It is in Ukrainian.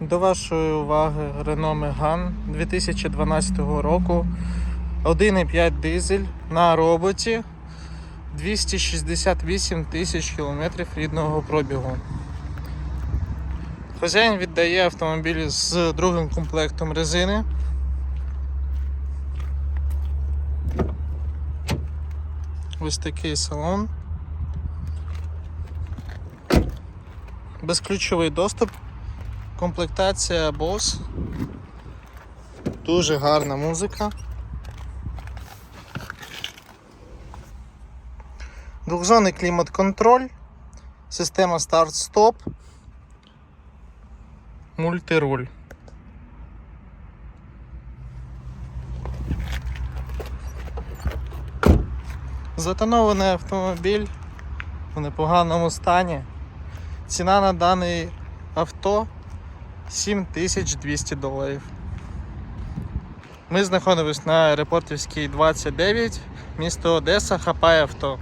До вашої уваги Renault Megane 2012 року. 1,5 дизель на роботі 268 тисяч кілометрів рідного пробігу. Хазяїн віддає автомобіль з другим комплектом резини. Ось такий салон. Безключовий доступ. Комплектація Bose. Дуже гарна музика. Двохзонний клімат-контроль, система старт-стоп, мультируль. Затонований автомобіль в непоганому стані. Ціна на даний авто 7200 доларів. Ми знаходимося на аеропортівській 29, місто Одеса, хапає авто.